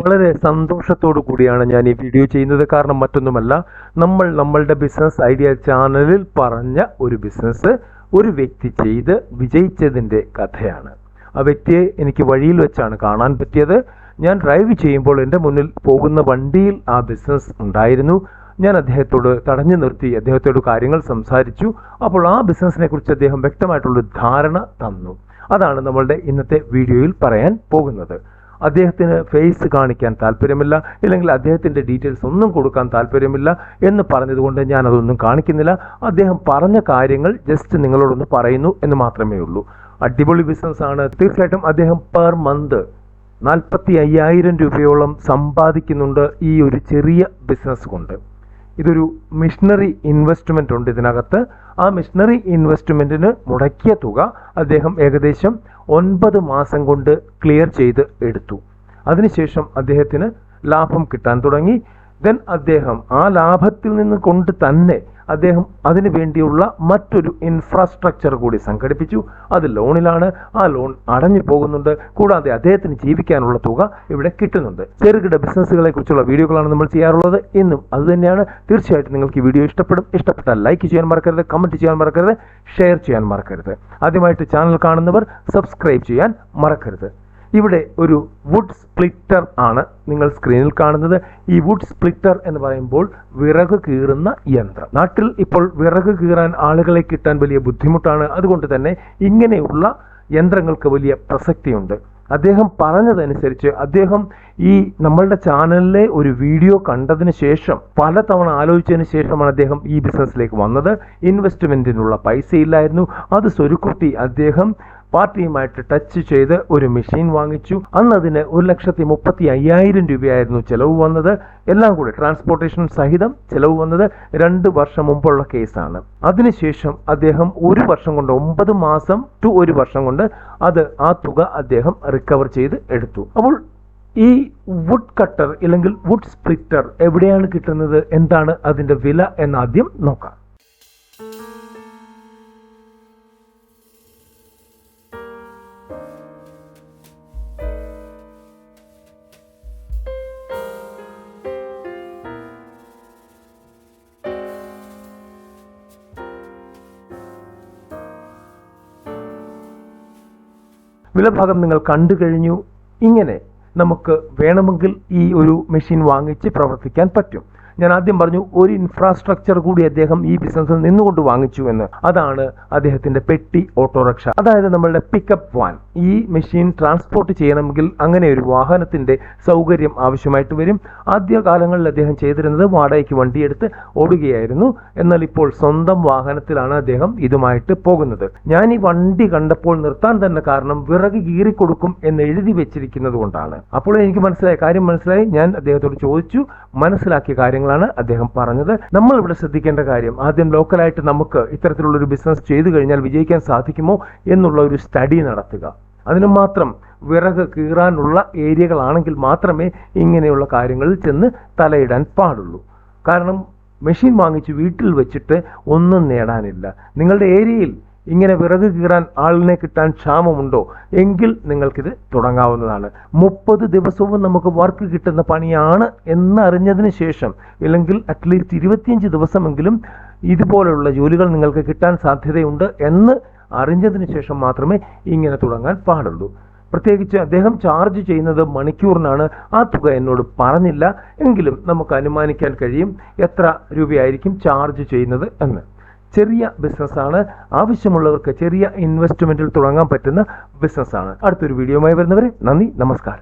വളരെ സന്തോഷത്തോടു കൂടിയാണ് ഞാൻ ഈ വീഡിയോ ചെയ്യുന്നത്. കാരണം മറ്റൊന്നുമല്ല നമ്മൾ നമ്മളുടെ ബിസിനസ് ഐഡിയ ചാനലിൽ പറഞ്ഞ ഒരു ബിസിനസ് ഒരു വ്യക്തി ചെയ്ത് വിജയിച്ചതിന്റെ കഥയാണ്. ആ വ്യക്തിയെ എനിക്ക് വഴിയിൽ വെച്ചാണ് കാണാൻ പറ്റിയത്. ഞാൻ ഡ്രൈവ് ചെയ്യുമ്പോൾ എന്റെ മുന്നിൽ പോകുന്ന വണ്ടിയിൽ ആ ബിസിനസ് ഉണ്ടായിരുന്നു. ഞാൻ അദ്ദേഹത്തോട് തടഞ്ഞു നിർത്തി അദ്ദേഹത്തോട് കാര്യങ്ങൾ സംസാരിച്ചു. അപ്പോൾ ആ ബിസിനസ്സിനെ കുറിച്ച് അദ്ദേഹം വ്യക്തമായിട്ടുള്ളൊരു ധാരണ തന്നു. അതാണ് നമ്മളുടെ ഇന്നത്തെ വീഡിയോയിൽ പറയാൻ പോകുന്നത്. അദ്ദേഹത്തിന് ഫേസ് കാണിക്കാൻ താല്പര്യമില്ല ഇല്ലെങ്കിൽ അദ്ദേഹത്തിന്റെ ഡീറ്റെയിൽസ് ഒന്നും കൊടുക്കാൻ താല്പര്യമില്ല എന്ന് പറഞ്ഞതുകൊണ്ട് ഞാൻ അതൊന്നും കാണിക്കുന്നില്ല. അദ്ദേഹം പറഞ്ഞ കാര്യങ്ങൾ ജസ്റ്റ് നിങ്ങളോടൊന്ന് പറയുന്നു എന്ന് മാത്രമേ ഉള്ളൂ. അടിപൊളി ബിസിനസ് ആണ്. തീർച്ചയായിട്ടും അദ്ദേഹം പെർ മന്ത് നാൽപ്പത്തി അയ്യായിരം രൂപയോളം സമ്പാദിക്കുന്നുണ്ട് ഈ ഒരു ചെറിയ ബിസിനസ് കൊണ്ട്. ഇതൊരു മിഷണറി ഇൻവെസ്റ്റ്മെന്റ് ഉണ്ട് ഇതിനകത്ത്. ആ മിഷണറി ഇൻവെസ്റ്റ്മെന്റിന് മുടക്കിയ തുക അദ്ദേഹം ഏകദേശം ഒൻപത് മാസം കൊണ്ട് ക്ലിയർ ചെയ്ത് എടുത്തു. അതിനുശേഷം അദ്ദേഹത്തിന് ലാഭം കിട്ടാൻ തുടങ്ങി. ദെൻ അദ്ദേഹം ആ ലാഭത്തിൽ നിന്ന് കൊണ്ട് തന്നെ അദ്ദേഹം അതിനു വേണ്ടിയുള്ള മറ്റൊരു ഇൻഫ്രാസ്ട്രക്ചർ കൂടി സംഘടിപ്പിച്ചു. അത് ലോണിലാണ്. ആ ലോൺ അടഞ്ഞു പോകുന്നുണ്ട്. കൂടാതെ അദ്ദേഹത്തിന് ജീവിക്കാനുള്ള തുക ഇവിടെ കിട്ടുന്നുണ്ട്. ചെറുകിട ബിസിനസ്സുകളെ കുറിച്ചുള്ള വീഡിയോകളാണ് നമ്മൾ ചെയ്യാറുള്ളത്. എന്നും അത് തന്നെയാണ്. തീർച്ചയായിട്ടും നിങ്ങൾക്ക് ഈ വീഡിയോ ഇഷ്ടപ്പെടും. ഇഷ്ടപ്പെട്ടാൽ ലൈക്ക് ചെയ്യാൻ മറക്കരുത്. കമന്റ് ചെയ്യാൻ മറക്കരുത്. ഷെയർ ചെയ്യാൻ മറക്കരുത്. ആദ്യമായിട്ട് ചാനൽ കാണുന്നവർ സബ്സ്ക്രൈബ് ചെയ്യാൻ മറക്കരുത്. ഇവിടെ ഒരു വുഡ് സ്പ്ലിറ്റർ ആണ് നിങ്ങൾ സ്ക്രീനിൽ കാണുന്നത്. ഈ വുഡ് സ്പ്ലിറ്റർ എന്ന് പറയുമ്പോൾ വിറക് കീറുന്ന യന്ത്രം. നാട്ടിൽ ഇപ്പോൾ വിറക് കീറാൻ ആളുകളെ കിട്ടാൻ വലിയ ബുദ്ധിമുട്ടാണ്. അതുകൊണ്ട് തന്നെ ഇങ്ങനെയുള്ള യന്ത്രങ്ങൾക്ക് വലിയ പ്രസക്തിയുണ്ട്. അദ്ദേഹം പറഞ്ഞതനുസരിച്ച് അദ്ദേഹം ഈ നമ്മളുടെ ചാനലിലെ ഒരു വീഡിയോ കണ്ടതിന് ശേഷം പലതവണ ആലോചിച്ചതിന് ശേഷമാണ് അദ്ദേഹം ഈ ബിസിനസ്സിലേക്ക് വന്നത്. ഇൻവെസ്റ്റ്മെന്റിനുള്ള പൈസ ഇല്ലായിരുന്നു അത് സ്വരുക്കുത്തി അദ്ദേഹം പാർട്ടിയുമായിട്ട് ടച്ച് ചെയ്ത് ഒരു മെഷീൻ വാങ്ങിച്ചു. അന്ന് അതിന് ഒരു ലക്ഷത്തി മുപ്പത്തി അയ്യായിരം രൂപയായിരുന്നു ചെലവ് വന്നത്. എല്ലാം കൂടി ട്രാൻസ്പോർട്ടേഷൻ സഹിതം ചെലവ് വന്നത് രണ്ട് വർഷം മുമ്പുള്ള കേസാണ് അതിനുശേഷം അദ്ദേഹം ഒരു വർഷം കൊണ്ട് ഒമ്പത് മാസം ടു ഒരു വർഷം കൊണ്ട് അത് ആ തുക അദ്ദേഹം റിക്കവർ ചെയ്ത് എടുത്തു. അപ്പോൾ ഈ വുഡ് കട്ടർ അല്ലെങ്കിൽ വുഡ് സ്പ്ലിറ്റർ എവിടെയാണ് കിട്ടുന്നത്? എന്താണ് അതിന്റെ വില എന്നാദ്യം നോക്കാം. വിലഭാഗം നിങ്ങൾ കണ്ടു കഴിഞ്ഞു. ഇങ്ങനെ നമുക്ക് വേണമെങ്കിൽ ഈ ഒരു മെഷീൻ വാങ്ങിച്ച് പ്രവർത്തിക്കാൻ പറ്റും. ഞാൻ ആദ്യം പറഞ്ഞു ഒരു ഇൻഫ്രാസ്ട്രക്ചർ കൂടി അദ്ദേഹം ഈ ബിസിനസ്സിൽ നിന്നുകൊണ്ട് വാങ്ങിച്ചു എന്ന്. അതാണ് അദ്ദേഹത്തിന്റെ പെട്ടി ഓട്ടോറിക്ഷ. അതായത് നമ്മളുടെ പിക്കപ്പ് വാൻ ഈ മെഷീൻ ട്രാൻസ്പോർട്ട് ചെയ്യണമെങ്കിൽ അങ്ങനെ ഒരു വാഹനത്തിന്റെ സൗകര്യം ആവശ്യമായിട്ട് വരും. ആദ്യ കാലങ്ങളിൽ അദ്ദേഹം ചെയ്തിരുന്നത് വാടകയ്ക്ക് വണ്ടിയെടുത്ത് ഓടുകയായിരുന്നു. എന്നാൽ ഇപ്പോൾ സ്വന്തം വാഹനത്തിലാണ് അദ്ദേഹം ഇതുമായിട്ട് പോകുന്നത്. ഞാൻ ഈ വണ്ടി കണ്ടപ്പോൾ നിർത്താൻ തന്നെ കാരണം വിറക് കീറിക്കൊടുക്കും എന്ന് എഴുതി വെച്ചിരിക്കുന്നത് കൊണ്ടാണ്. അപ്പോൾ എനിക്ക് മനസ്സിലായ കാര്യം മനസ്സിലായി. ഞാൻ അദ്ദേഹത്തോട് ചോദിച്ചു മനസ്സിലാക്കിയ കാര്യങ്ങളാണ് അദ്ദേഹം പറഞ്ഞത്. നമ്മൾ ഇവിടെ ശ്രദ്ധിക്കേണ്ട കാര്യം ആദ്യം ലോക്കലായിട്ട് നമുക്ക് ഇത്തരത്തിലുള്ള ഒരു ബിസിനസ് ചെയ്തു കഴിഞ്ഞാൽ വിജയിക്കാൻ സാധിക്കുമോ എന്നുള്ള ഒരു സ്റ്റഡി നടത്തുക. അതിന് മാത്രം വിറക് കീറാനുള്ള ഏരിയകളാണെങ്കിൽ മാത്രമേ ഇങ്ങനെയുള്ള കാര്യങ്ങളിൽ ചെന്ന് തലയിടാൻ പാടുള്ളൂ. കാരണം മെഷീൻ വാങ്ങിച്ച് വീട്ടിൽ വെച്ചിട്ട് ഒന്നും നേടാനില്ല. നിങ്ങളുടെ ഏരിയയിൽ ഇങ്ങനെ വിറക് കീറാൻ ആളിനെ കിട്ടാൻ ക്ഷാമമുണ്ടോ? എങ്കിൽ നിങ്ങൾക്കിത് തുടങ്ങാവുന്നതാണ്. മുപ്പത് ദിവസവും നമുക്ക് വർക്ക് കിട്ടുന്ന പണിയാണ് എന്നറിഞ്ഞതിന് ശേഷം ഇല്ലെങ്കിൽ അറ്റ്ലീസ്റ്റ് ഇരുപത്തിയഞ്ച് ദിവസമെങ്കിലും ഇതുപോലെയുള്ള ജോലികൾ നിങ്ങൾക്ക് കിട്ടാൻ സാധ്യതയുണ്ട് എന്ന് അറിഞ്ഞതിന് ശേഷം മാത്രമേ ഇങ്ങനെ തുടങ്ങാൻ പാടുള്ളൂ. പ്രത്യേകിച്ച് അദ്ദേഹം ചാർജ് ചെയ്യുന്നത് മണിക്കൂറിനാണ്. ആ തുക എന്നോട് പറഞ്ഞില്ല. എങ്കിലും നമുക്ക് അനുമാനിക്കാൻ കഴിയും എത്ര രൂപയായിരിക്കും ചാർജ് ചെയ്യുന്നത് എന്ന്. ചെറിയ ബിസിനസ്സാണ്. ആവശ്യമുള്ളവർക്ക് ചെറിയ ഇൻവെസ്റ്റ്മെന്റിൽ തുടങ്ങാൻ പറ്റുന്ന ബിസിനസ്സാണ്. അടുത്തൊരു വീഡിയോയുമായി വരുന്നവരെ നന്ദി നമസ്കാരം.